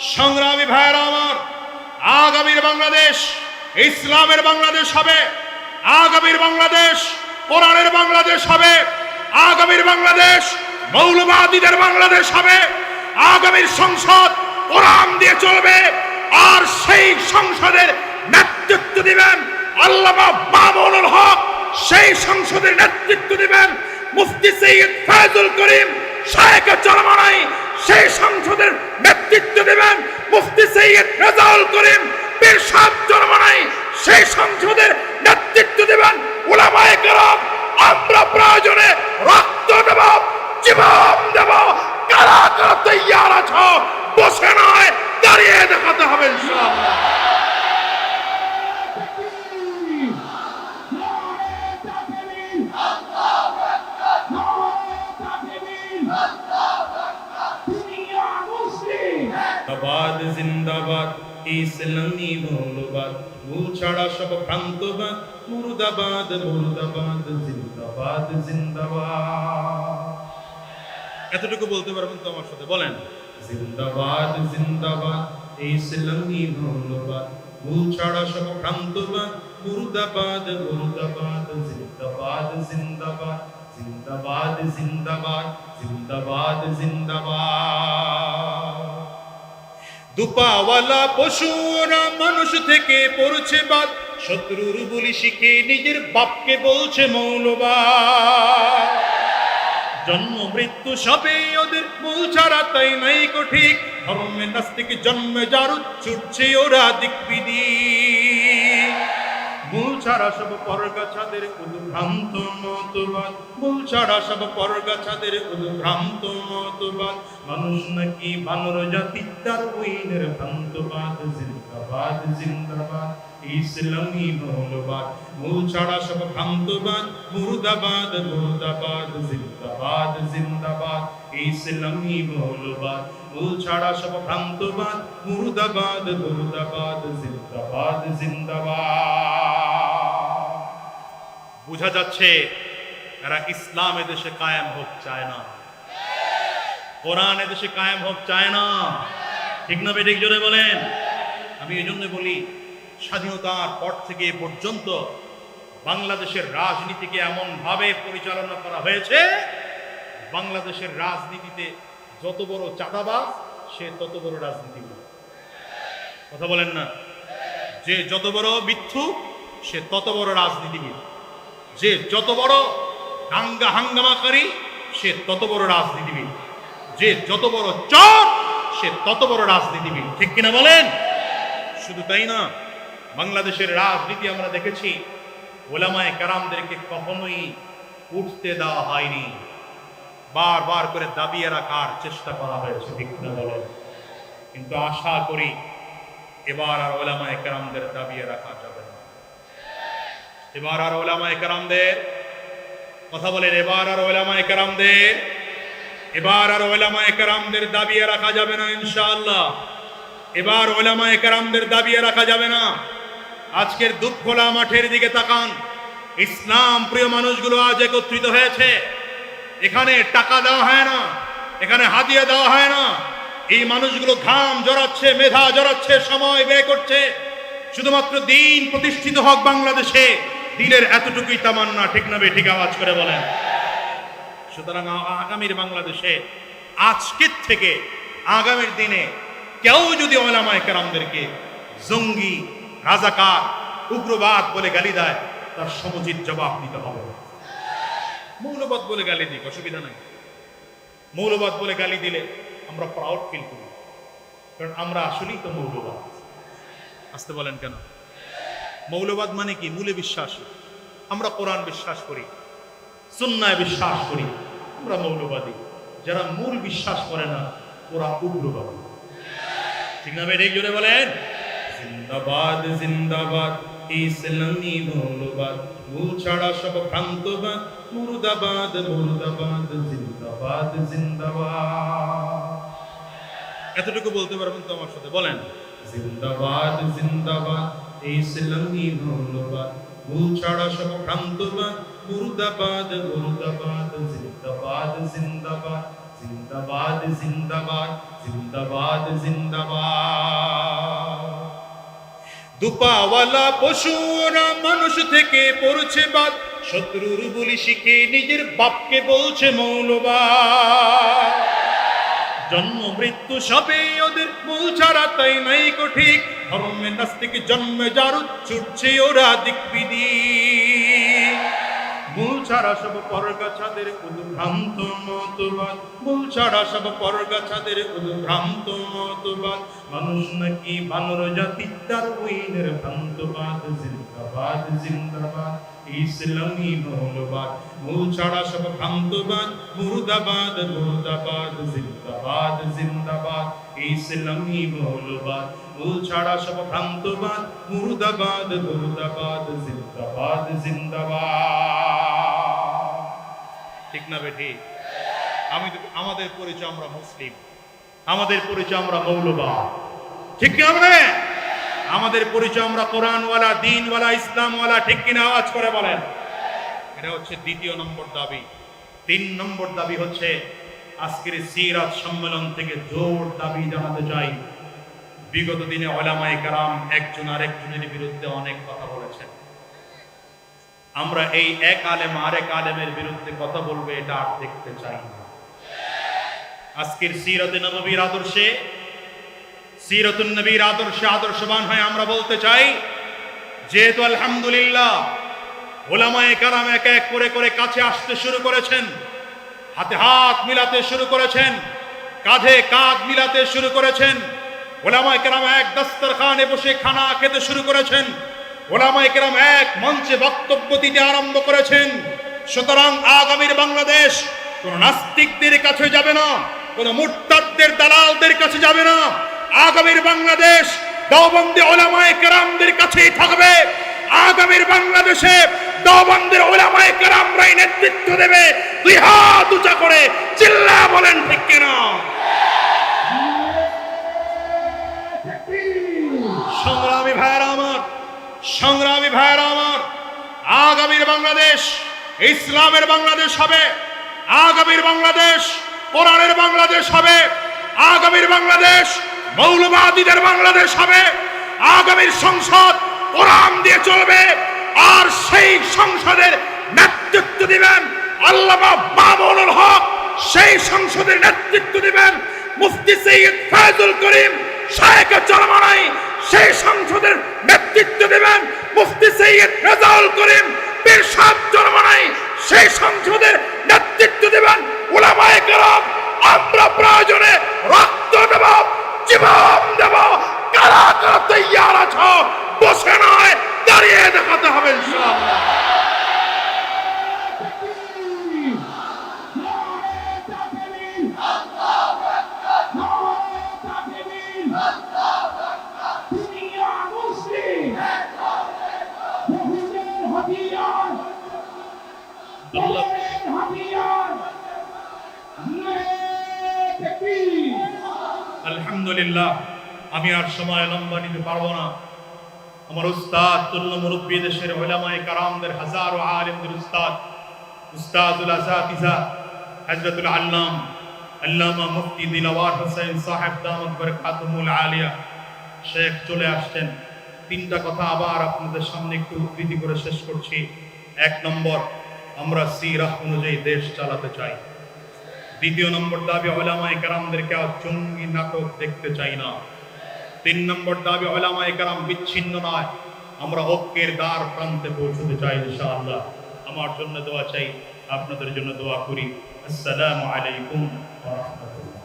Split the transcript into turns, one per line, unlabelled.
সংগ্রামী ভাইয়েরা আমার, আগামীর বাংলাদেশ, ইসলামের বাংলাদেশ হবে, আগামীর বাংলাদেশ, কোরআনের বাংলাদেশ হবে, আগামীর বাংলাদেশ, মৌলবাদীদের বাংলাদেশ হবে, আগামীর সংসদ কোরআন দিয়ে চলবে, আর সেই সংসদের নেতৃত্ব দিবেন আল্লামা মামুনুল হক, সেই সংসদের নেতৃত্ব দিবেন মুফতি সৈয়দ ফায়জুল করিম শায়েখ চরমানাই সেই সংসদের নেতৃত্ব দেবেন মুফতি সৈয়দ রেজাউল করিম। পীর সাহেব
এতটুকু বলতে পারবেন তো আমার সাথে? বলেন। জিন্দাবাদ জিন্দাবাদ ইসলামী মৌলবাদ। ভুল ছাড়া সব জিন্দাবাদ জিন্দাবাদ। জিন্দাবাদ জিন্দাবাদ জিন্দাবাদ জিন্দাবাদ। দুপাওয়ালা পশুরা মানুষ থেকে পড়ছে বাদ। শত্রুর বলি শিখে নিজের বাপকে বলছে মৌলবাদ। জন্ম, মৃত্যু সবে ওদের মূল ছাড়া তাই নাই কঠিক। ধর্মের ধর্মে নাস্তিক জন্মে যার ছুটছে ওরা দিকবিদি মূল ছাড়া সব পরগাছাদের উদ্ভ্রান্ত মতবাদ। মূল ছাড়া সব পরগাছাদের উদ্ভ্রান্ত মতবাদ। মানুষ নাকি বানর জাতি, তার উইনের ভ্রান্তবাদ। জিন্দাবাদ জিন্দাবাদ, ইসলামী মৌলবাদ। মূল ছাড়া সব ভ্রান্তবাদ, মুর্দাবাদ মুর্দাবাদ, জিন্দাবাদ জিন্দাবাদ, ইসলামী মৌলবাদ। মূল ছাড়া সব ভ্রান্তবাদ, মুর্দাবাদ মুর্দাবাদ, জিন্দাবাদ জিন্দাবাদ। বোঝা যাচ্ছে এরা ইসলাম দেশে কায়েম হোক চায় না। কোরআন দেশে কায়েম হোক চায় না। ঠিক না বেঠিক জোরে বলেন? আমি এই জন্য বলি, স্বাধীনতার পর থেকে পর্যন্ত বাংলাদেশের রাজনীতিকে এমন ভাবে পরিচালনা করা হয়েছে, বাংলাদেশের রাজনীতিতে যত বড় চাঁদাবাজ, সে তত বড় রাজনীতি কথা বলেন না? যে যত বড় মিথ্যু সে তত বড় রাজনীতিবিদ। যে যত বড় দাঙ্গা হাঙ্গামাকারী সে তত বড় রাজনীতিবিদ। যে যত বড় চর, সে তত বড় রাজনীতিবিদ। ঠিক কিনা বলেন? শুধু তাই না, বাংলাদেশের রাজনীতি আমরা দেখেছি, ওলামায় কারামদেরকে কখনোই উঠতে দেওয়া হয়নি। বারবার করে দাবিয়ে রাখার চেষ্টা করা হয়েছে, ঠিক কিনা বলেন? কিন্তু আশা করি এবার আর ওলামায় কারামদের দাবিয়ে রাখা যাবে এবার আর ওলামায় কারামদের কথা বলেন, এবার আর ওলামায় কারামদের, এবার আর ওলামা একরামদের দাবিয়ে রাখা যাবে না ইনশাআল্লাহ। এবার ওলামায় কারামদের দাবিয়ে রাখা যাবে না। আজকের দুঃখোলা মাঠের দিকে তাকান। ইসলাম প্রিয় মানুষগুলো আজ একত্রিত হয়েছে। এখানে টাকা দেওয়া হয় না, এখানে হাতিয়ে দেওয়া হয় না। এই মানুষগুলো ঘাম জড়াচ্ছে, মেধা জড়াচ্ছে, সময় ব্যয় করছে। শুধুমাত্র দিন প্রতিষ্ঠিত হোক বাংলাদেশে। দিনের এতটুকুই তামান্না, ঠিক না ঠিক আওয়াজ করে বলেন। সুতরাং আগামীর বাংলাদেশে, আজকের থেকে আগামীর দিনে কেউ যদি ওলামায় কেরামদেরকে জঙ্গি, রাজাকার, উগ্রবাদ বলে গালি দেয়, তার সমুচিত জবাব দিতে হবে। মৌলবাদ বলে গালি দিক, অসুবিধা নাই। মৌলবাদ বলে গালি দিলে আমরা প্রাউড ফিল করি। কারণ আমরা আসলেই তো মৌলবাদ। আসতে বলেন কেন? মৌলবাদ মানে কি? মূলে বিশ্বাস। আমরা কোরআন বিশ্বাস করি সুন্নায় বিশ্বাস করি আমরা মৌলবাদী। যারা মূল বিশ্বাস করে না ওরা উগ্রবাদী। ঠিক না বেঠিক জোরে বলেন। জিন্দাবাদ জিন্দাবাদ ইসলামী মৌলবাদ। মূল ছাড়া সব ভ্রান্তবাদ মুরুদাবাদ মুর্দাবাদ জিন্দাবাদ জিন্দাবাদ। এতটুকু বলতে পারবেন তো আমার সাথে? বলেন। জিন্দাবাদ জিন্দাবাদ। ইসলামী মৌলবাদ ভুল ছাড়া সব ভ্রান্তবাদ জিন্দাবাদ জিন্দাবাদ জিন্দাবাদ জিন্দাবাদ জিন্দাবাদ। দুপাওয়ালা পশুরা মানুষ থেকে পড়ছে বাদ, শত্রুর বলি শিখে নিজের বাপকে বলছে মৌলবাদ। জন্ম, মৃত্যু সবে ওদের মূল ছাড়া তাই নাই কঠিক ঠিক। ধর্মে নাস্তিক জন্মে যার ছুটছে ওরা দিকবিদি মূল ছাড়া সব পরগাছাদের উদ্ভ্রান্ত মতবাদ। মূল ছাড়া সব পরগাছাদের উদ্ভ্রান্ত মতবাদ। মানুষ নাকি বানর জাতি, তার উইনের ভ্রান্তবাদ। জিন্দাবাদ জিন্দাবাদ ইসলামী মৌলবাদ। মূল ছাড়া সব ভ্রান্তবাদ, মুর্দাবাদ মুর্দাবাদ, জিন্দাবাদ জিন্দাবাদ ইসলামী মৌলবাদ। মূল ছাড়া সব ভ্রান্তবাদ, মুর্দাবাদ মুর্দাবাদ, জিন্দাবাদ জিন্দাবাদ। ঠিক না বেঠি আমি আমাদের পরিচয় আমরা মুসলিম। আমাদের পরিচয় আমরা মৌলবাদ। ঠিক কি আমরা আমাদের পরিচয় আমরা কোরআনওয়ালা, দিনওয়ালা, ইসলামওয়ালা, ঠিক কিনা আওয়াজ করে বলেন? এটা হচ্ছে দ্বিতীয় নম্বর দাবি। তিন নম্বর দাবি হচ্ছে, আজকের সিরাত সম্মেলন থেকে জোর দাবি জানাতে চাই। বিগত দিনে ওলামায়ে কারাম একজন আরেকজনের বিরুদ্ধে অনেক কথা আমরা এই এক আলেম আরেক আলেমের বিরুদ্ধে কথা বলবে, এটা আর দেখতে চাই না। আজকের সিরতে নবীর আদর্শে, সিরতুন নবীর আদর্শে আদর্শবান হয়ে আমরা বলতে চাই, যেহেতু আলহামদুলিল্লাহ ওলামায়ে কারাম এক এক করে করে কাছে আসতে শুরু করেছেন, হাতে হাত মিলাতে শুরু করেছেন, কাঁধে কাঁধ মিলাতে শুরু করেছেন, ওলামায়ে কেরাম এক দস্তরখানে বসে খানা খেতে শুরু করেছেন ওলামায়ে কেরাম এক মঞ্চে বক্তব্য দিতে আরম্ভ করেছেন। সুতরাং আগামীর বাংলাদেশ কোন নাস্তিকদের কাছে যাবে না, কোন মুরতাদদের, দালালদের কাছে যাবে না। আগামীর বাংলাদেশ দেওবন্দি ওলামায়ে কেরামদের কাছেই থাকবে। আগামীর বাংলাদেশে দেওবন্দের ওলামায়ে কেরামরাই নেতৃত্ব দেবে। দুই হাত উঁচা করে চিল্লা বলেন ঠিক কিনা। সংগ্রামী ভাইয়েরা আমার, আগামীর বাংলাদেশ, ইসলামের বাংলাদেশ হবে, আগামীর বাংলাদেশ, কোরআনের বাংলাদেশ হবে, আগামীর বাংলাদেশ, মৌলবাদীদের বাংলাদেশ হবে, আগামীর সংসদ কোরআন দিয়ে চলবে, আর সেই সংসদের নেতৃত্ব দিবেন আল্লামা মামুনুল হক, সেই সংসদের নেতৃত্ব দিবেন মুফতি সৈয়দ ফায়জুল করিম, শায়েক চরমানাই সেই সংসদের নেতৃত্ব দেবেন মুফতি সৈয়দ রেজাউল করিম। পীর সাহেব চরমানাই সেই সংসদের নেতৃত্ব দেবেন ওলামায়ে কেরাম। আমরা প্রয়োজনে রক্ত দেব, জীবন দেব কারা কারা তৈয়ার আছো। বসে নয়, দাঁড়িয়ে দেখাতে হবে ইনশাআল্লাহ। আলহামদুলিল্লাহ, আমি আর সময় লম্বা নিতে পারব না। আমার উস্তাদ তুল্য মুরব্বী দেশের ওলামায়ে কারামদের হাজারো আলেমদের উস্তাদ, উস্তাদুল আসাতিজা হযরতুল আল্লাম, আল্লামা মুফতি দিলওয়ার হোসেন সাহেব দামত বরকাতুমুল আলিয়া। শেখ চলে আসছেন। তিনটা কথা আবার আপনাদের সামনে একটু উদ্ধৃতি করে শেষ করছি। এক নম্বর আমরা সিরাহ অনুযায়ী দেশ চালাতে চাই। দ্বিতীয় নম্বর দাবি ওলামায়ে কেরামদেরকে আর জঙ্গি নাটক দেখতে চাই না। তিন নম্বর দাবি ওলামায়ে কেরাম বিচ্ছিন্ন নয়। আমরা ঐক্যের দ্বার প্রান্তে পৌঁছতে চাই ইনশাআল্লাহ। আমার জন্য দোয়া চাই, আপনাদের জন্য দোয়া করি। আসসালামু আলাইকুম ওয়া রাহমাতুল্লাহ।